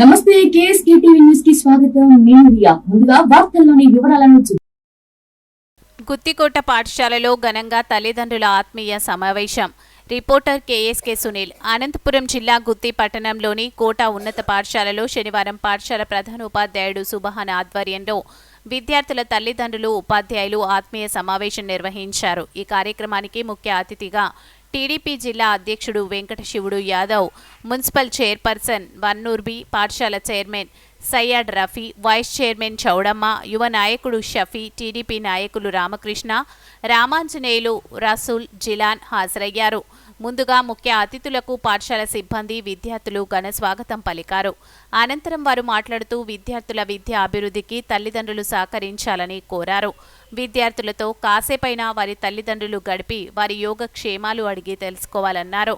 నమస్తే KSK TV న్యూస్కి స్వాగతం. నేను రియా. ముందుగా వార్తల్లోని వివరాలను గుత్తికోట పాఠశాలలో ఘనంగా తల్లిదండ్రుల ఆత్మీయ సమావేశం. రిపోర్టర్ కేఎస్కే సునీల్ అనంతపురం జిల్లా గుత్తి పట్టణంలోని కోట ఉన్నత పాఠశాలలో శనివారం పాఠశాల ప్రధాన ఉపాధ్యాయుడు సుబహాన్ ఆధ్వర్యంలో విద్యార్థుల తల్లిదండ్రులు ఉపాధ్యాయులు ఆత్మీయ సమావేశం నిర్వహించారు. ఈ కార్యక్రమానికి ముఖ్య అతిథిగా టీడీపీ జిల్లా అధ్యక్షుడు వెంకట శివుడు యాదవ్ మున్సిపల్ చైర్పర్సన్ వన్నూర్బి పాఠశాల chairman Sayyad Rafi vice chairman Chowdamma యువ నాయకుడు షఫీ టీడీపీ నాయకులు రామకృష్ణ రామాంజనేయులు రసూల్ జిలాన్ హాజరయ్యారు. ముందుగా ముఖ్య అతిథులకు పాఠశాల సిబ్బంది విద్యార్థులు ఘన స్వాగతం పలికారు. అనంతరం వారు మాట్లాడుతూ విద్యార్థుల విద్య అభివృద్ధికి తల్లిదండ్రులు సహకరించాలని కోరారు. విద్యార్థులతో కాసేపైనా వారి తల్లిదండ్రులు గడిపి వారి యోగక్షేమాలు అడిగి తెలుసుకోవాలన్నారు.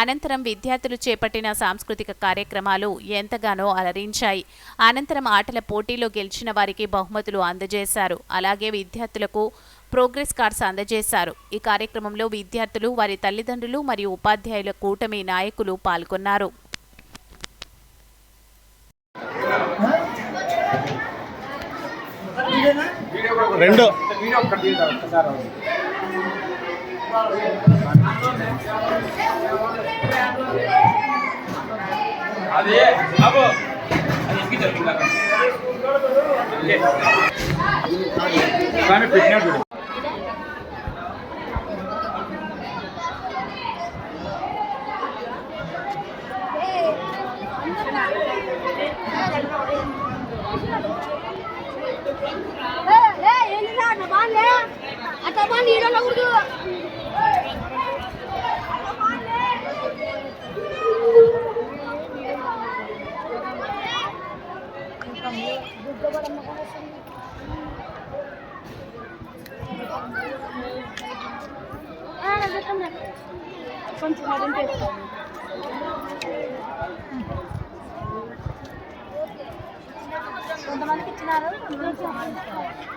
అనంతరం విద్యార్థులు చేపట్టిన సాంస్కృతిక కార్యక్రమాలు ఎంతగానో అలరించాయి. అనంతరం ఆటల పోటీలో గెలిచిన వారికి బహుమతులు అందజేశారు. అలాగే విద్యార్థులకు ప్రోగ్రెస్ కార్డ్స్ అందజేశారు. ఈ కార్యక్రమంలో విద్యార్థులు వారి తల్లిదండ్రులు మరియు ఉపాధ్యాయుల కూటమి నాయకులు పాల్గొన్నారు. రెండు. అదే బాబు అది ఇంకా అంతే. కానీ పెట్టినాడు కొంచెం అదంటే కొంతమందికి ఇచ్చినారు కొంతమందికి ఆశ్రమానికి ఇచ్చినారా కొంతమంది రాలేదంట రైట్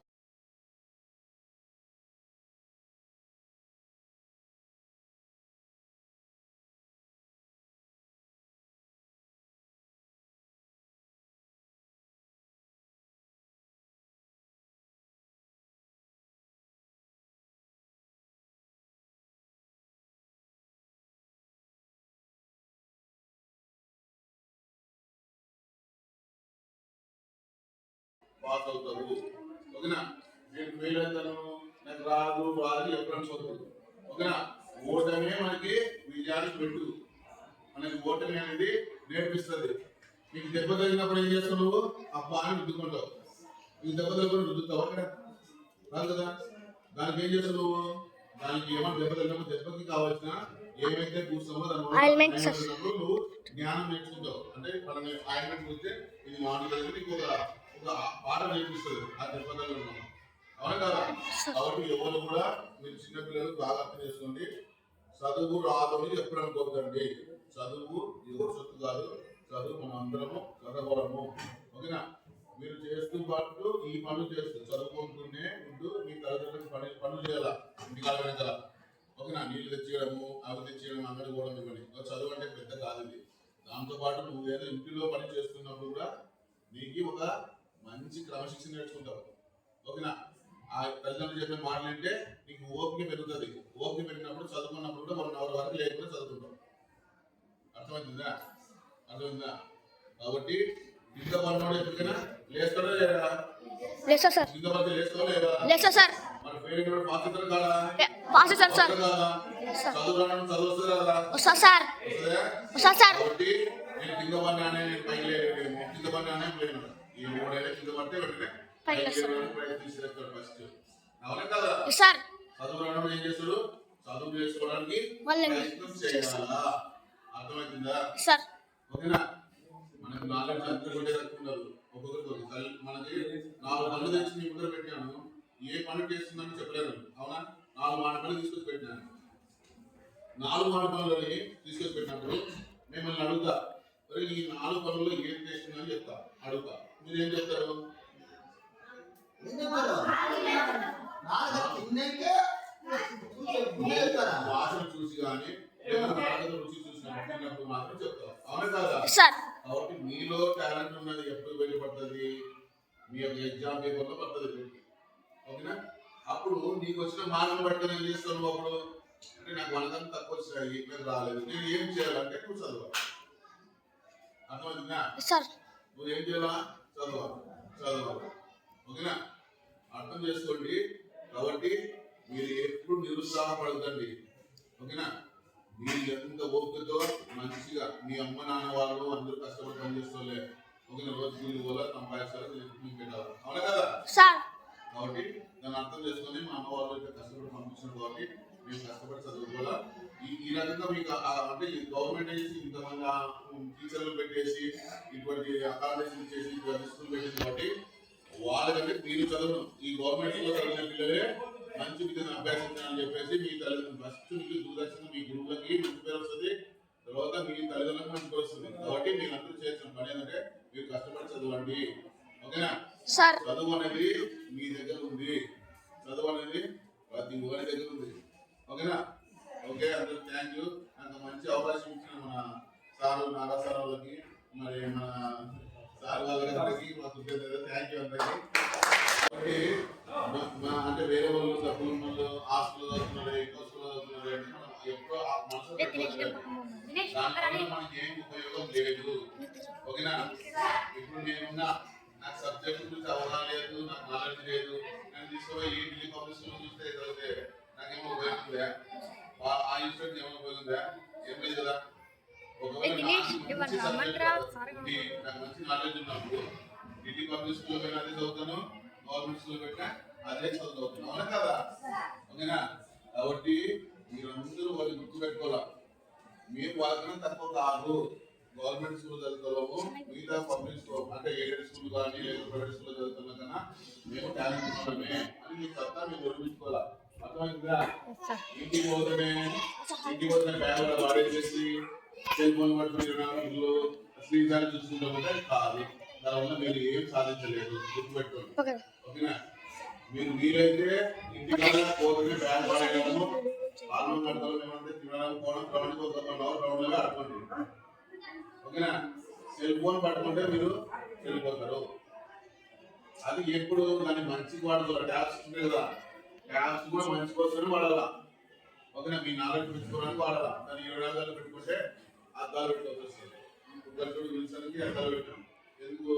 పాస్ అవుతారు ఓకేనా నేను ఫెయిల్ అవుతాను నాకు రాదు రాదు ఎప్పుడైనా చదువు ఓకేనా ఓటమే మనకి విజయానికి పెట్టు. మనకి ఓటమి అనేది నేర్పిస్తుంది. నీకు దెబ్బ తగిలినప్పుడు ఏం చేస్తావు నువ్వు? అబ్బా అని రుద్దుకుంటావు. నీకు దెబ్బ తగిలినప్పుడు రుద్దుతావు ఓకేనా రాదు కదా. దానికి ఏం చేస్తావు నువ్వు? దానికి ఏమైనా దెబ్బ తగిలినప్పుడు దెబ్బకి కావాల్సిన ఏమైతే కూర్చున్నామో దాని నువ్వు? జ్ఞానం నేర్చుకుంటావు. అంటే పలానా ఆయింట్మెంట్ చూస్తే ఇది మామూలుగా ఒక పాట నేర్పిస్తుంది ఆ దెబ్బ తగలడం అవునా కదా? కాబట్టి ఎవరు కూడా మీరు చిన్నపిల్లలు బాగా అర్థం చేసుకోండి. చదువు రాదు అని ఎప్పుడు చదువు ఎవరు సొత్తు కాదు. చదువు మనం అందరము చదవడము. ఓకేనా? మీరు చేస్తూ పాటు ఈ పనులు చేస్తూ చదువుకుంటూనే ఉంటూ మీ తల్లిదండ్రులకు పని పనులు చేయాలా? ఇంటికాడ వెనకాల ఓకేనా? నీళ్ళు తెచ్చేయడము అవి తెచ్చేయడం అంగడి పోవడం ఇవ్వండి. చదువు అంటే పెద్ద కాదు ఇది దాంతోపాటు నువ్వు ఏదో ఇంటిలో పని చేస్తున్నప్పుడు కూడా నీకు ఒక మంచి క్రమశిక్షణ నేర్చుకుంటావు. ఓకేనా? ఆ తల్లిదండ్రులు చెప్పే మాటలు అంటే నీకు ఓపిక పెరుగుతుంది. ఓపిక పెరిగినప్పుడు చదువుకున్నప్పుడు కూడా వన్ అవర్ వరకు లేకుండా చదువుకుంటావు. అర్థమవుతుందా అర్థమైందా? కాబట్టి ఇంకా పడినోడు ఎప్పటికైనా లేస్తాడా లేదా? సార్. లేస్తావా లేదా? సార్. మన పేరు పాస్ అవుతారు కాదా? Pass sir sir. వస్తారు కాదా? చదువు చదువు వస్తుంది కదా? వస్తా సార్. వస్తుందా? వస్తా సార్. కాబట్టి నేను కింద పైకి లేను కింద లేను. ఈ మూడైనా కింద పడితే వెంటనే పైకి ఫస్ట్ అవునా కదా? చదువు రావడం ఏం చేస్తారు? చదువు చేసుకోవడానికి ప్రయత్నం చేయాలా? అర్థమవుతుందా సార్. ఓకేనా? మనకు ఒక్కొక్కరికి తల్లి మనకి నాలుగు పనులు తెచ్చి మీ ముందర పెట్టాను. ఏ పని చేస్తుందని చెప్పలేదు అవునా? నాలుగు మాట పనులు తీసుకొచ్చి పెట్టినాను. నాలుగు మాట పనులని తీసుకొచ్చి పెట్టినప్పుడు మిమ్మల్ని అడుగుతా. మరి ఈ నాలుగు పనుల్లో ఏం చేస్తుందని చెప్తా. అడుగుతా. మీరు ఏం చెప్తారు వాసన చూసి కానీ రుచి చూసినప్పుడు మాత్రం చెప్తారు. అవునా కాదా? సార్. కాబట్టి మీలో టాలెంట్ ఉన్నది ఎప్పుడు బయటపడుతుంది? మీ యొక్క ఎగ్జామ్ పేపర్లో పడుతుంది ఓకేనా? అప్పుడు నీకు వచ్చిన మార్కులు పట్టుకొని ఏం చేస్తాను అప్పుడు? అంటే నాకు వనకం తక్కువ వచ్చాయి నాకు రాలేదు. నేను ఏం చేయాలంటే నువ్వు చదవాలి. అర్థమవుతుందా సార్. నువ్వు ఏం చేయాలా చదవాలి చదవాలి ఓకేనా? అర్థం చేసుకోండి. కాబట్టి మీరు ఎప్పుడు నిరుత్సాహపడదండి ఓకేనా? మీరు ఎంత ఓపికతో మంచిగా మీ అమ్మ నాన్న వాళ్ళు అందరూ కష్టపడి పనిచేస్తోలే ఓకేనా? రోజు కూలి వల్ల సంపాదిస్తారు? అవునా కదా? కాబట్టి దాన్ని అర్థం చేసుకొని మా అమ్మ వాళ్ళు ఇట్లా కష్టపడి పంపించారు కాబట్టి మేము కష్టపడి చదువుకోవాలా. ఈ ఈ రకంగా మీకు అంటే గవర్నమెంట్ చేసి ఇంతమంది టీచర్లు పెట్టేసి ఇటువంటి అకామిడేషన్ చేసి స్కూల్ పెట్టింది కాబట్టి వాళ్ళకంటే మీరు చదవడం ఈ గవర్నమెంట్ స్కూల్లో చదివిన పిల్లలే మంచి విద్యను అభ్యాసించాలని చెప్పేసి మీ తల్లిదండ్రులు ఫస్ట్ మీకు దూరదర్శన మీ గురువులకి మంచి పేరు వస్తుంది తర్వాత మీ తల్లిదండ్రులకు మంచి పేరు వస్తుంది కాబట్టి మీరు అందరూ చేసిన పని ఏంటంటే మీరు కష్టపడి చదవండి. ఓకేనా? చదువు అనేది నాకు సబ్జెక్ట్ గురించి అవగాహన లేదు నాకు నాలెడ్జ్ లేదు. నేను తీసుకుపోయి ఈ ఢిల్లీ పబ్లిక్ స్కూల్ చూస్తే చదివితే నాకేమో ఉపయోగం ఆ- ఇన్స్టిట్యూట్ ఏమైనా ఉపయోగం ఏం లేదు కదా. ఒకవేళ నాకు మంచి నాలెడ్జ్ ఉన్నప్పుడు ఢిల్లీ పబ్లిక్ స్కూల్ పోయినా అదే చదువుతాను గవర్నమెంట్ స్కూల్ పెట్టినా అదే చదువుతాను. అవునా కదా? ఓకేనా? కాబట్టి మీరందరూ వాళ్ళు గుర్తు పెట్టుకోవాలా మీరు వాళ్ళకన్నా తక్కువ కాదు. గవర్నమెంట్ స్కూల్ చదువుతాము మిగతా పబ్లిక్ స్కూల్ అంటే ఎయిడెడ్ స్కూల్ కానీ లేదా ప్రైవేట్ స్కూల్ చదువుతున్నా కన్నా మేము టాలెంట్ ఉన్నామే అని మీ సత్తా మేము నిరూపించుకోవాలా అర్థమైందా? ఇంటికి పోతేనే ఇంటికి పోతే బ్యాగ్ వాడేసేసి సెల్ ఫోన్ పట్టుకుని స్క్రీన్ షాట్ చూసుకుంటామంటే కాదు. దానివల్ల మీరు ఏం సాధించలేదు. గుర్తుపెట్టుకోండి. ఓకే ఓకేనా? మీరు వీలైతే ఇంటికాడ పోతే బ్యాగ్ పడేయడము పాలన కడతారు ఏమంటే తినడం పోవడం గ్రౌండ్కి అవర్ గ్రౌండ్లో ఆడుకోండి ఓకేనా? సెల్ ఫోన్ పట్టుకుంటే మీరు వెళ్ళిపోతారు. అది ఎప్పుడు దాన్ని మంచికి వాడుకోవాలి ట్యాబ్స్ ఉంటాయి కదా. ట్యాబ్స్ కూడా మంచి కోసమే వాడాలా? ఓకేనా? మీ నాలెడ్జ్ పెంచుకోవడానికి వాడాలా? దాన్ని ఇరవై అద్దాలు పెట్టుకుంటే అద్దాలు పెట్టుకోవచ్చు. వస్తుంది చూడు విల్సన్కి అద్దాలు పెట్టాం. ఎందుకు?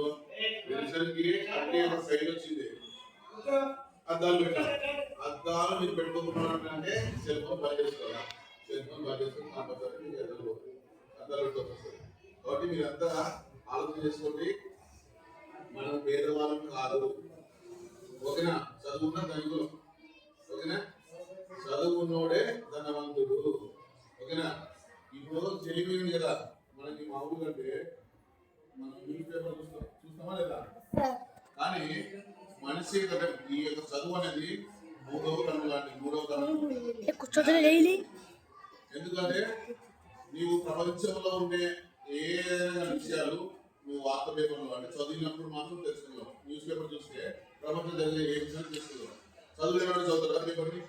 విల్సన్కి అన్ని ఒక సైడ్ వచ్చింది. అద్దాలు పెట్టాం. అద్దాలు మీరు పెట్టుకోకుండా అంటే సెల్ ఫోన్ బాగా చేసుకోవాలా? సెల్ ఫోన్ బాగా చేసుకుని కంపల్సరీ మీకు అద్దాలు పోతాయి అద్దాలు పెట్టుకోవచ్చు వస్తుంది కాబట్టి మీరంతా ఆలోచన చేసుకోండి. మనం పేదవాళ్ళం కాదు. ఓకేనా? చదువున్న ధనికులు ఓకేనా? చదువుకున్నోడే ధనవంతుడు. ఓకేనా? ఇప్పుడు తెలివి ఉంది కదా. మనకి మామూలుగా అంటే మనం న్యూస్ పేపర్ చూస్తాం చూస్తామా లేదా? కానీ మనిషి కదా ఈ యొక్క చదువు అనేది మూడవ కన్ను లాంటి మూడవ కన్ను ఎందుకంటే నీవు ప్రపంచంలో ఉండే పేపర్లో అంటే చదివినప్పుడు మాత్రం తెలుసుకున్నావు న్యూస్ పేపర్ చూస్తే ప్రపంచం జరిగే ఏ విషయాలు తెలుసుకున్నావు చదువులేనాడు చదువుతారా పేపర్ని?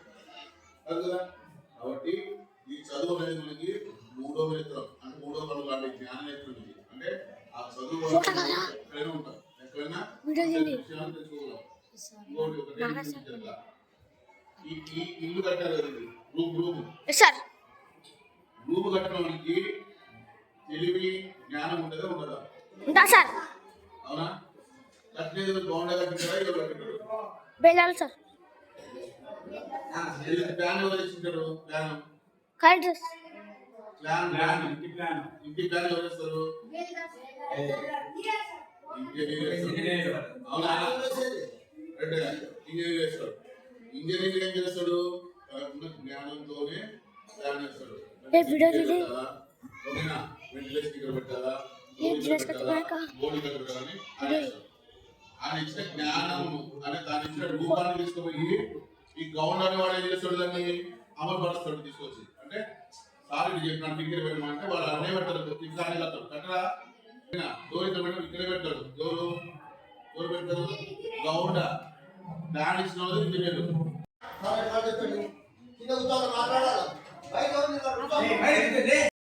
కాదు కాబట్టి ఈ చదువు అనేది మనకి మూడో నేత్రం అంటే మూడో కన్ను లాంటి జ్ఞాన నేత్రం ఇది. అంటే ఆ చదువు ఎక్కడైనా ఉంటాం. ఎక్కడైనా. విషయాలు తెలుసుకోగలం. ఇంకోటి ఒకటి. ఈ ఇల్లు కట్టారు కదా ఇది రూమ్. Room sir. రూపు కట్టడానికి తెలివి జ్ఞానం ఉంటుందా ఉండదా? ఉంటా సార్. అవునా? కట్టినది బాగుండే కట్టింటారా ఎవరు కట్టింటారు బేజాలు సార్. ప్లాన్ ఎవరు ఇచ్చింటారు ప్లాన్. కరెంట్ ప్లాన్ ఇంటి ప్లాన్. ఇంటి ప్లాన్ ఎవరు ఇస్తారు ఇంజనీర్ అవునా? ఏం చేస్తాడు? తనకున్న జ్ఞానంతోనే ప్లాన్ వేస్తాడు ఏ వీడియో తీసి. పెట్టాలా? ఓకేనా? వెంటిలేషన్ ఇక్కడ పెట్టాలా? డ్రెస్ కట్టుకున్నాక ఆయన ఇచ్చిన జ్ఞానం అనే తాను ఇచ్చిన రూపాన్ని అమలుపరుస్తాడు తీసుకొచ్చి. అంటే సార్ ఇది చెప్పినాడు విక్కిరి పెట్టమంటే వాడు అనే పెడతాడు తిరిగి వెళ్తాడు కట్టరా? డోర్ పెట్టడం విక్కిరి పెడతాడు. డోరు? డోర్ పెడతాడు. గౌండ డాడ్ ఇచ్చిన వాళ్ళు ఇంజనీరు మాట్లాడాలి?